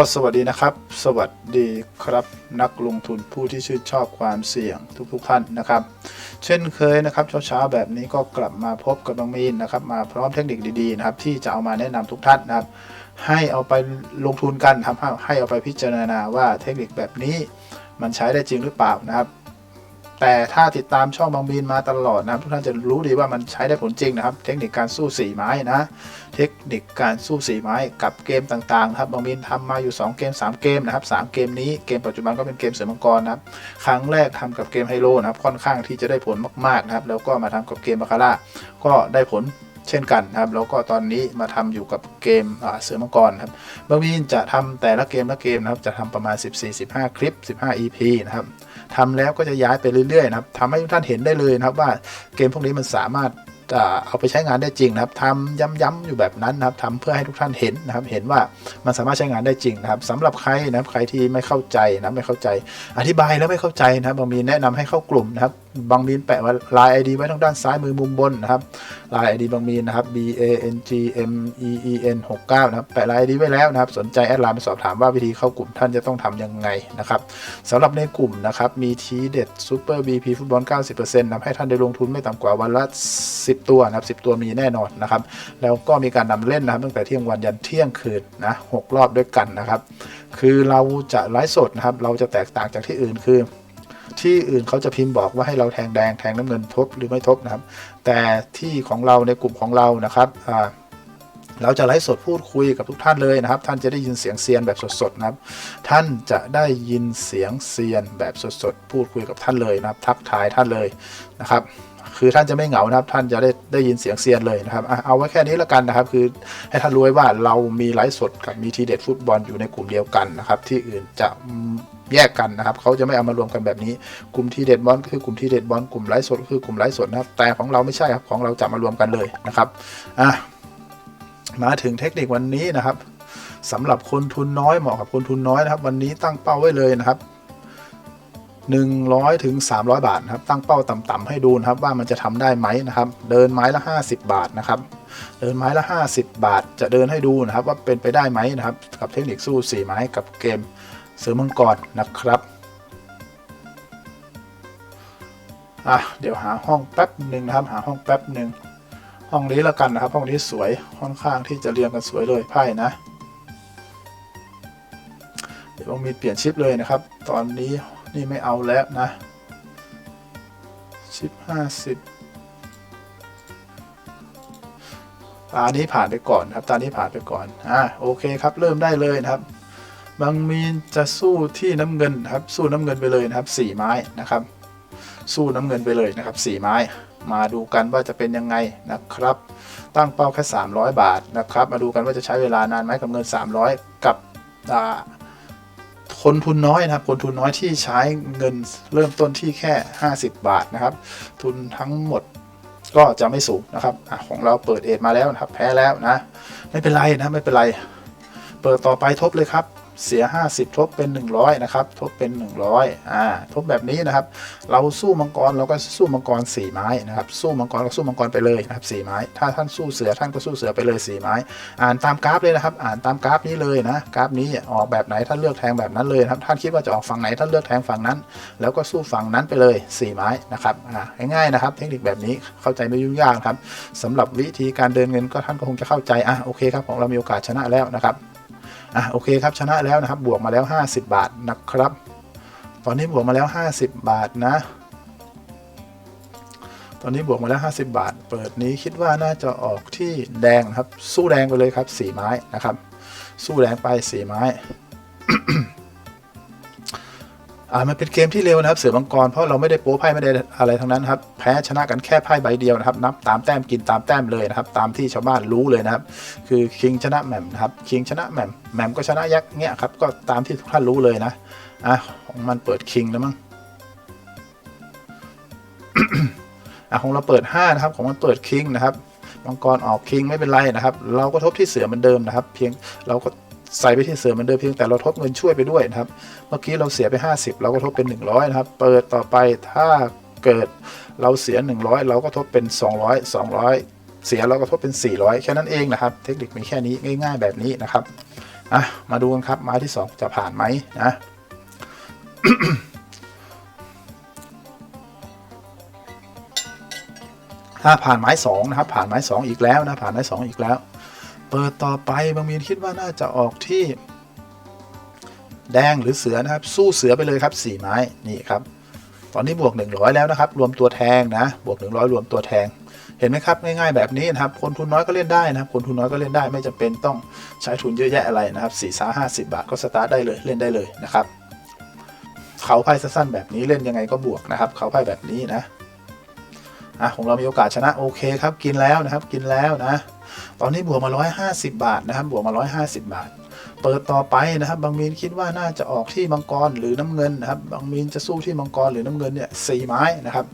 สวัสดีนะครับ สวัสดีครับนักลงทุนผู้ที่ชื่นชอบความเสี่ยงทุกๆท่านนะครับ เช่นเคยนะครับเช้าๆแบบนี้ก็กลับมาพบกับบางมีนนะครับมาพร้อมเทคนิคดีๆนะครับที่จะเอามาแนะนำทุกท่านนะครับ ให้เอาไปลงทุนกันครับให้เอาไปพิจารณาว่าเทคนิคแบบนี้มันใช้ได้จริงหรือเปล่านะครับ แต่ถ้าติดตามช่องบางบีนมาตลอดนะครับทุกท่านจะรู้ดีว่ามันใช้ได้ผลจริงนะครับ เทคนิคการสู้สีไม้นะ เทคนิคการสู้สีไม้กับเกมต่างๆครับบางบินทำมาอยู่ 2 เกม 3 เกมนะครับ3เกมนี้เกมปัจจุบันก็เป็นเกมเสือมังกรนะครับครั้งแรกทำกับเกมไฮโลนะครับค่อนข้างที่จะได้ผลมากๆนะครับแล้วก็มาทำกับเกมบาคาร่าก็ได้ผลเช่นกันนะครับแล้วก็ตอนนี้มาทำอยู่กับเกมเสือมังกรครับบางบินจะทำแต่ละเกมละเกมนะครับจะทำประมาณ 14-15 คลิป 15 EP นะครับ ทำแล้วก็จะย้ายไปเรื่อยๆนะครับทำให้ทุกท่านเห็นได้เลยนะครับว่าเกมพวกนี้มันสามารถ เอาไปใช้งานได้จริงนะครับทำย้ำๆอยู่แบบนั้นนะครับทำเพื่อให้ทุกท่านเห็นนะครับ เห็นว่ามันสามารถใช้งานได้จริงนะครับสำหรับใครนะครับใครที่ไม่เข้าใจนะไม่เข้าใจ อธิบายแล้วไม่เข้าใจนะครับบางมีแนะนำให้เข้ากลุ่มนะครับบางมีแปะว่าลาย ID ไว้ทางด้านซ้ายมือมุมบนนะครับลาย ID บางมีนะครับ B A N G M E E N 69นะครับแปะลาย ID ไว้แล้วนะครับ สนใจแอดไลน์ไปสอบถามว่าวิธีเข้ากลุ่มท่านจะต้องทำยังไงนะครับสำหรับในกลุ่มนะครับมีทีเด็ดซูเปอร์บีพีฟุตบอล90%นะครับให้ท่านได้ลงทุนไม่ต่ำกว่าวันละ 10ตัวนะครับ10 ตัวมีแน่นอนนะครับ แล้วก็มีการนำเล่นนะครับตั้งแต่เที่ยงวันยันเที่ยงคืนนะหกรอบด้วยกันนะครับ คือเราจะไลฟ์สดนะครับ เราจะแตกต่างจากที่อื่นคือ ที่อื่นเขาจะพิมพ์บอกว่าให้เราแทงแดงแทงน้ำเงินทบหรือไม่ทบนะครับ แต่ที่ของเราในกลุ่มของเรานะครับอ่าเราจะไลฟ์สดพูดคุยกับทุกท่านเลยนะครับ ท่านจะได้ยินเสียงเซียนแบบสดๆนะครับ ท่านจะได้ยินเสียงเซียนแบบสดๆพูดคุยกับท่านเลยนะครับ ทักทายท่านเลยนะครับ คือท่านจะไม่เหงานะครับท่านจะได้ได้ยินเสียงเซียนเลยนะครับเอาไว้แค่นี้แล้วกันนะครับ คือให้ท่านรู้ไว้ว่าเรามีไลฟ์สดกับมีทีเด็ดฟุตบอลอยู่ในกลุ่มเดียวกันนะครับ ที่อื่นจะแยกกันนะครับเขาจะไม่เอามารวมกันแบบนี้ กลุ่มทีเด็ดบอลคือกลุ่มทีเด็ดบอลกลุ่มไลฟ์สดคือกลุ่มไลฟ์สดนะครับ แต่ของเราไม่ใช่ครับของเราจะมารวมกันเลยนะครับอะมาถึงเทคนิควันนี้นะครับสำหรับคนทุนน้อยเหมาะกับคนทุนน้อยนะครับ วันนี้ตั้งเป้าไว้เลยนะครับ 100ถึง300 บาทครับตั้งเป้าต่ำๆให้ดูนะครับว่ามันจะทำได้ไหมนะครับ เดินไม้ละ 50 บาทนะครับเดินไม้ละ 50 บาท จะเดินให้ดูนะครับ ว่าเป็นไปได้ไหมนะครับ กับเทคนิคสู้ 4 ไม้กับเกมเสือมังกรนะครับอะเดี๋ยวหาห้องแป๊บหนึ่งนะครับ หาห้องแป๊บหนึ่งห้องนี้แล้วกันนะครับ ห้องนี้สวยค่อนข้างที่จะเรียงกันสวยเลยไพ่นะเดี๋ยวมีเปลี่ยนชิปเลยนะครับ ตอนนี้ นี่ไม่เอาแล้วนะชิปห้าสิบตานี้ผ่านไปก่อนครับ ตานี้ผ่านไปก่อน อ่า โอเคครับ เริ่มได้เลยนะครับ บางมีนจะสู้ที่น้ำเงินครับ สู้น้ำเงินไปเลยนะครับสี่ไม้นะครับ สู้น้ำเงินไปเลยนะครับสี่ไม้ มาดูกันว่าจะเป็นยังไงนะครับ ตั้งเป้าแค่300 บาทนะครับ มาดูกันว่าจะใช้เวลานานไหมกับเงิน 300 กับอ่า คนทุนน้อยนะครับ คนทุนน้อยที่ใช้เงินเริ่มต้นที่แค่ 50 บาทนะครับ ทุนทั้งหมดก็จะไม่สูงนะครับอของเราเปิดเอทมาแล้วนะครับ แพ้แล้วนะ ไม่เป็นไรนะไม่เป็นไร เปิดต่อไปทบเลยครับ เสีย 50 ทบเป็น 100 นะครับ ทบเป็น 100อ่าทบแบบนี้นะครับ เราสู้มังกรเราก็สู้มังกร 4 ไม้นะครับ สู้มังกรก็สู้มังกรไปเลยนะครับ4ไม้ ถ้าท่านสู้เสือท่านก็สู้เสือไปเลย 4 ไม้ อ่านตามกราฟเลยนะครับ อ่านตามกราฟนี้เลยนะ กราฟนี้ออกแบบไหนท่านเลือกแทงแบบนั้นเลยครับ ท่านคิดว่าจะออกฝั่งไหนท่านเลือกแทงฝั่งนั้น แล้วก็สู้ฝั่งนั้นไปเลย 4 ไม้นะครับ อ่าง่ายๆนะครับ เทคนิคแบบนี้เข้าใจไม่ยุ่งยากครับสำหรับวิธีการเดินเงินก็ท่านก็คงจะเข้าใจ อะโอเคครับของเรามีโอกาสชนะแล้วนะครับ อะโอเคครับชนะแล้วนะครับบวกมาแล้ว 50 บาทนะครับ ตอนนี้บวกมาแล้ว 50 บาทนะ ตอนนี้บวกมาแล้ว 50 บาท เปิดนี้คิดว่าน่าจะออกที่แดงนะครับ สู้แดงไปเลยครับ 4 ไม้นะครับ สู้แดงไป 4 ไม้ อ่ามันเป็นเกมที่เร็วนะครับ เสือมังกรเพราะเราไม่ได้โป้ไพ่ไม่ได้อะไรทั้งนั้นครับแพ้ชนะกันแค่ไพ่ใบเดียวนะครับนับตามแต้มกินตามแต้มเลยนะครับ ตามที่ชาวบ้านรู้เลยนะครับ คือคิงชนะแหม่มนะครับคิงชนะแหม่มแหม่มก็ชนะยักษ์เนี่ยครับก็ตามที่ทุกท่านรู้เลยนะอะของมันเปิดคิงแล้วมั้งอะของเราเปิด5นะครับของมันเปิดคิงนะครับมังกรออกคิงไม่เป็นไรนะครับ เราก็ทบที่เสือเหมือนเดิมนะครับ เพียงเราก็ ใส่ไปที่เสือเหมือนเดิมเพียงแต่เราทบเงินช่วยไปด้วยนะครับ เมื่อกี้เราเสียไป 50 เราก็ทบเป็น 100 นะครับ เปิดต่อไปถ้าเกิดเราเสีย 100 เราก็ทบเป็น 200 200 เสียเราก็ทบเป็น 400 แค่นั้นเองนะครับ เทคนิคมีแค่นี้ง่าย ๆ แบบนี้นะครับอะมาดูกันครับไม้ที่สองจะผ่านไหมนะถ้าผ่านไม้สองนะครับผ่านไม้สองอีกแล้วนะผ่านไม้สองอีกแล้ว เปิดต่อไปบางมีนคิดว่าน่าจะออกที่ แดงหรือเสือนะครับ สู้เสือไปเลยครับสี่ไม้นี่ครับ ตอนนี้บวก 100 แล้วนะครับ รวมตัวแทงนะ บวก 100 รวมตัวแทง เห็นไหมครับง่ายๆแบบนี้นะครับ คนทุนน้อยก็เล่นได้นะครับ คนทุนน้อยก็เล่นได้ ไม่จำเป็นต้องใช้ทุนเยอะแยะอะไรนะครับสี่สาห้าสิบาทก็สตาร์ทได้เลยเล่นได้เลยนะครับเขาไพ่สั้นๆแบบนี้เล่นยังไงก็บวกนะครับ เขาไพ่แบบนี้นะอะของเรามีโอกาสชนะโอเคครับ กินแล้วนะครับ กินแล้วนะ ตอนนี้บวกมา 150 บาทนะครับ บวกมา 150 บาท เปิดต่อไปนะครับ บางมีนคิดว่าน่าจะออกที่มังกรหรือน้ำเงินนะครับ บางมีนจะสู้ที่มังกรหรือน้ำเงินเนี่ยสี่ไม้นะครับ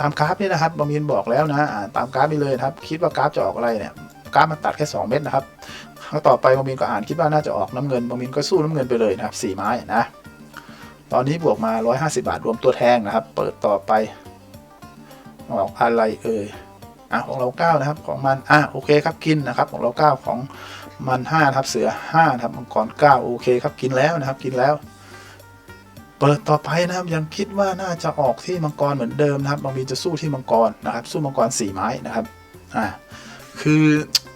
ตามกราฟนี่นะครับ บางมีนบอกแล้วนะตามกราฟนี่เลยครับ คิดว่ากราฟจะออกอะไรเนี่ย กราฟมันตัดแค่ 2 เม็ดนะครับครั้งต่อไปบางมีนก็อ่านคิดว่าน่าจะออกน้ำเงินบางมีนก็สู้น้ำเงินไปเลยนะครับสี่ไม้นะ ตอนนี้บวกมา 150 บาทรวมตัวแทงนะครับ เปิดต่อไปออกอะไรเอ่ย อะของเรา 9 นะครับ ของมัน อะโอเคครับกินนะครับ ของเรา 9 ของมัน5นะครับ เสือ5นะครับมังกร9โอเคครับกินแล้วนะครับ กินแล้ว เปิดต่อไปนะครับยังคิดว่าน่าจะออกที่มังกรเหมือนเดิมนะครับบางมีจะสู้ที่มังกรนะครับ สู้มังกรสี่ไม้นะครับอ่าคือ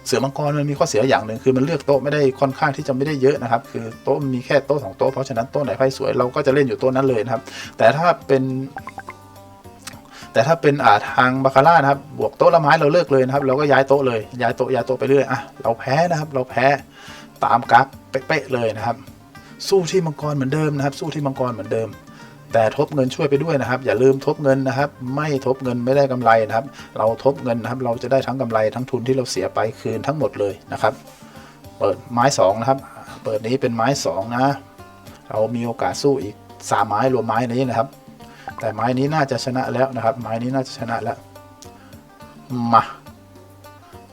เสือมังกรมันมีข้อเสียอย่างหนึ่งคือมันเลือกโต๊ะไม่ได้ค่อนข้างที่จะไม่ได้เยอะนะครับ คือโต๊ะมีแค่โต๊ะสองโต๊ะเพราะฉะนั้นโต๊ะไหนไพ่สวยเราก็จะเล่นอยู่โต๊ะนั้นเลยนะครับ แต่ถ้าเป็น แต่ถ้าเป็นอ่าทางบาคาร่านะครับ บวกโต๊ะละไม้เราเลิกเลยนะครับ เราก็ย้ายโต๊ะเลย ย้ายโต๊ะย้ายโต๊ะไปเรื่อย อะ เราแพ้นะครับ เราแพ้ตามกราฟเป๊ะๆเลยนะครับ สู้ที่มังกรเหมือนเดิมนะครับ สู้ที่มังกรเหมือนเดิม แต่ทบเงินช่วยไปด้วยนะครับ อย่าลืมทบเงินนะครับ ไม่ทบเงินไม่ได้กำไรนะครับ เราทบเงินนะครับ เราจะได้ทั้งกำไรทั้งทุนที่เราเสียไปคืนทั้งหมดเลยนะครับ เปิดไม้สองนะครับ เปิดนี้เป็นไม้สองนะ เรามีโอกาสสู้อีกสามไม้รวมไม้นี้นะครับ แต่ไม้นี้น่าจะชนะแล้วนะครับ ไม้นี้น่าจะชนะแล้ว มา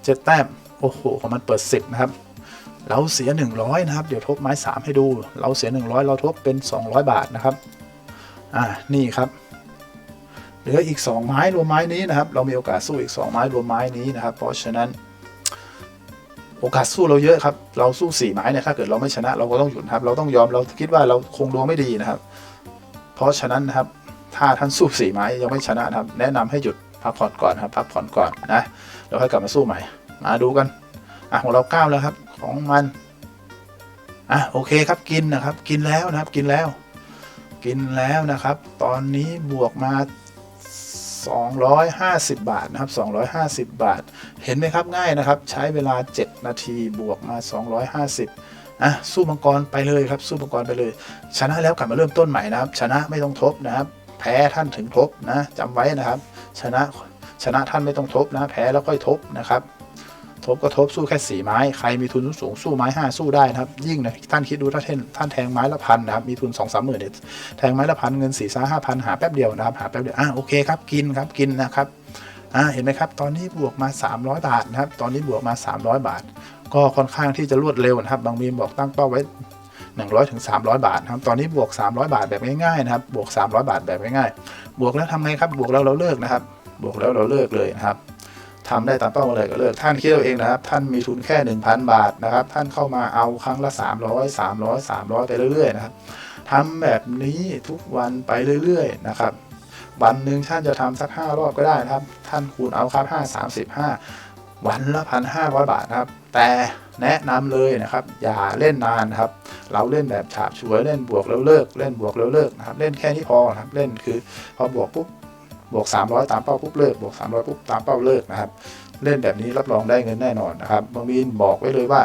เจ็ดแต้ม โอ้โห ของมันเปิดสิบนะครับ เราเสีย 100 นะครับ เดี๋ยวทบไม้ 3 ให้ดู เราเสีย 100 เราทบเป็น 200 บาทนะครับ อ่า นี่ครับ เหลืออีก 2 ไม้รวมไม้นี้นะครับ เรามีโอกาสสู้อีก 2 ไม้รวมไม้นี้นะครับ เพราะฉะนั้นโอกาสสู้เราเยอะครับ เราสู้4ไม้เนี่ยถ้าเกิดเราไม่ชนะเราก็ต้องหยุดครับ เราต้องยอมเราคิดว่าเราคงดวงไม่ดีนะครับ เพราะฉะนั้นนะครับ ถ้าท่านสู้สี่ไม้ยังไม่ชนะนะครับ แนะนำให้หยุดพักผ่อนก่อนครับพักผ่อนก่อนนะแล้วค่อยกลับมาสู้ใหม่ มาดูกันอะของเราเก้าแล้วครับ ของมันอะโอเคครับกินนะครับ กินแล้วนะครับ กินแล้ว กินแล้วนะครับ ตอนนี้บวกมา 250 บาทนะครับ 250 บาท เห็นไหมครับง่ายนะครับ ใช้เวลา 7 นาทีบวกมา 250อะสู้มังกรไปเลยครับ สู้มังกรไปเลย ชนะแล้วกลับมาเริ่มต้นใหม่นะครับ ชนะไม่ต้องทบนะครับ แพ้ท่านถึงทบนะจำไว้นะครับ ชนะชนะท่านไม่ต้องทบนะ แพ้แล้วค่อยทบนะครับ ทบก็ทบสู้แค่สี่ไม้ใครมีทุนสูงสู้ไม้ห้าสู้ได้นะครับ ยิ่งนะท่านคิดดูถ้าท่านท่านแทงไม้ละพันนะครับมีทุนสองสามหมื่นเนี่ยแทงไม้ละพันเงินสี่สาห้าพันหาแป๊บเดียวนะครับหาแป๊บเดียวอะโอเคครับกินครับกินนะครับอ่าเห็นไหมครับ ตอนนี้บวกมา 300 บาทนะครับ ตอนนี้บวกมา 300 บาท ก็ค่อนข้างที่จะรวดเร็วนะครับ บางมีนบอกตั้งเป้าไว้ 100ถึง300 บาทนะครับ ตอนนี้บวก 300 บาทแบบง่ายๆนะครับ บวก 300 บาทแบบง่ายๆ บวกแล้วทำไงครับ บวกแล้วเราเลิกนะครับ บวกแล้วเราเลิกเลยนะครับทำได้ตามเป้ามาเลยก็เลิก ท่านคิดเอาเองนะครับ ท่านมีทุนแค่ 1,000 บาทนะครับ ท่านเข้ามาเอาครั้งละ 300 300 300 ไปเรื่อยๆนะครับทำแบบนี้ทุกวันไปเรื่อยๆนะครับ วันหนึ่งท่านจะทำสัก 5 รอบก็ได้นะครับ ท่านคูณเอาครับ5 35 วันละพันห้าร้อยบาทครับ แต่แนะนำเลยนะครับ อย่าเล่นนานนะครับ เราเล่นแบบฉาบฉวยเล่นบวกแล้วเลิก เล่นบวกแล้วเลิกนะครับ เล่นแค่นี้พอนะครับ เล่นคือพอบวกปุ๊บบวก 300 ตามเป้าปุ๊บเลิกบวก 300ปุ๊บตามเป้าเลิกนะครับ เล่นแบบนี้รับรองได้เงินแน่นอนนะครับบางมีนบอกไว้เลยว่า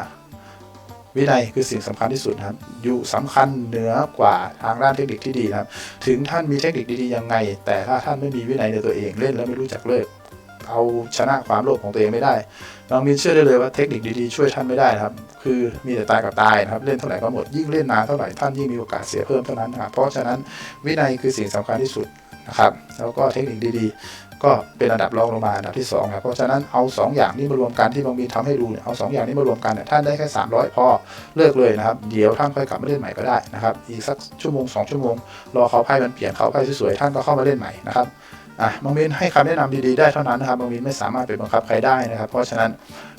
วินัยคือสิ่งสำคัญที่สุดครับ อยู่สำคัญเหนือกว่าทางด้านเทคนิคที่ดีนะครับ ถึงท่านมีเทคนิคดีๆยังไง แต่ถ้าท่านไม่มีวินัยในตัวเองเล่นแล้วไม่รู้จักเลิก เอาชนะความโลภของตัวเองไม่ได้น้องมินเชื่อได้เลยว่าเทคนิคดีๆช่วยท่านไม่ได้นะครับ คือมีแต่ตายกับตายนะครับเล่นเท่าไหร่ก็หมดยิ่งเล่นนานเท่าไหร่ท่านยิ่งมีโอกาสเสียเพิ่มเท่านั้นนะครับเพราะฉะนั้นวินัยคือสิ่งสำคัญที่สุดนะครับแล้วก็เทคนิคดีๆ ก็เป็นอันดับรองลงมาอันดับที่สองครับเพราะฉะนั้นเอาสองอย่างนี้มารวมกันที่บางมีทำให้ดูเนี่ยเอาสองอย่างนี้มารวมกันเนี่ยท่านได้แค่ 300 พอเลิกเลยนะครับ เดี๋ยวท่านค่อยกลับมาเล่นใหม่ก็ได้นะครับอีกสักชั่วโมงสองชั่วโมง รอเขาไพ่มันเปลี่ยนเขาไพ่สวยๆท่านก็เข้ามาเล่นใหม่นะครับ อะบางมินให้คำแนะนำดีๆได้เท่านั้นนะครับบางมินไม่สามารถไปบังคับใครได้นะครับ เพราะฉะนั้น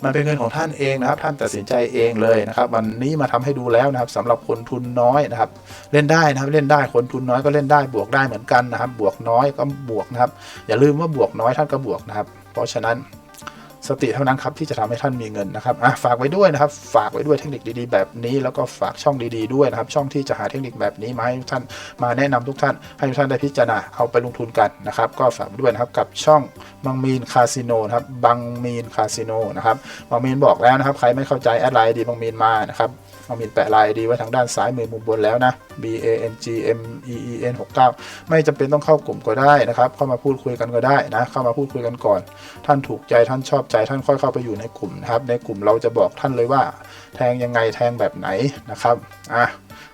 มันเป็นเงินของท่านเองนะครับ ท่านตัดสินใจเองเลยนะครับ วันนี้มาทำให้ดูแล้วนะครับสำหรับคนทุนน้อยนะครับ เล่นได้นะครับเล่นได้คนทุนน้อยก็เล่นได้บวกได้เหมือนกันนะครับ บวกน้อยก็บวกนะครับ อย่าลืมว่าบวกน้อยท่านก็บวกนะครับ เพราะฉะนั้น สติเท่านั้นครับที่จะทำให้ท่านมีเงินนะครับอะฝากไว้ด้วยนะครับ ฝากไว้ด้วยเทคนิคดีๆ แบบนี้ แล้วก็ฝากช่องดีๆด้วยนะครับ ช่องที่จะหาเทคนิคแบบนี้มาให้ท่านมาแนะนำทุกท่าน ให้ทุกท่านได้พิจารณาเอาไปลงทุนกันนะครับ ก็ฝากด้วยนะครับกับช่องบังมีนคาสิโนนะครับบังมีนคาสิโนนะครับบังมีนบอกแล้วนะครับ ใครไม่เข้าใจแอดไลน์ดีบังมีนมานะครับบังมีนแปะไลน์ดีไว้ทางด้านซ้ายมือมุมบนแล้วนะ B A N G M E E N 69ไม่จำเป็นต้องเข้ากลุ่มก็ได้นะครับ เข้ามาพูดคุยกันก็ได้นะ เข้ามาพูดคุยกันก่อน ท่านถูกใจท่านชอบใจท่านค่อยเข้าไปอยู่ในกลุ่มนะครับ ในกลุ่มเราจะบอกท่านเลยว่า แทงยังไงแทงแบบไหนนะครับอะ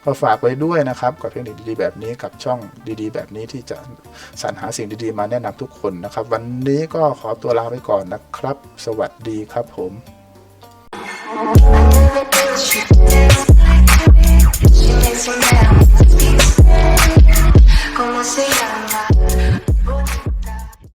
ก็ฝากไว้ด้วยนะครับ กับเทคนิคดีๆแบบนี้กับช่องดีๆ แบบนี้ที่จะสรรหาสิ่งดีๆ มาแนะนำทุกคนนะครับ วันนี้ก็ขอตัวลาไปก่อนนะครับ สวัสดีครับผม Como se llama?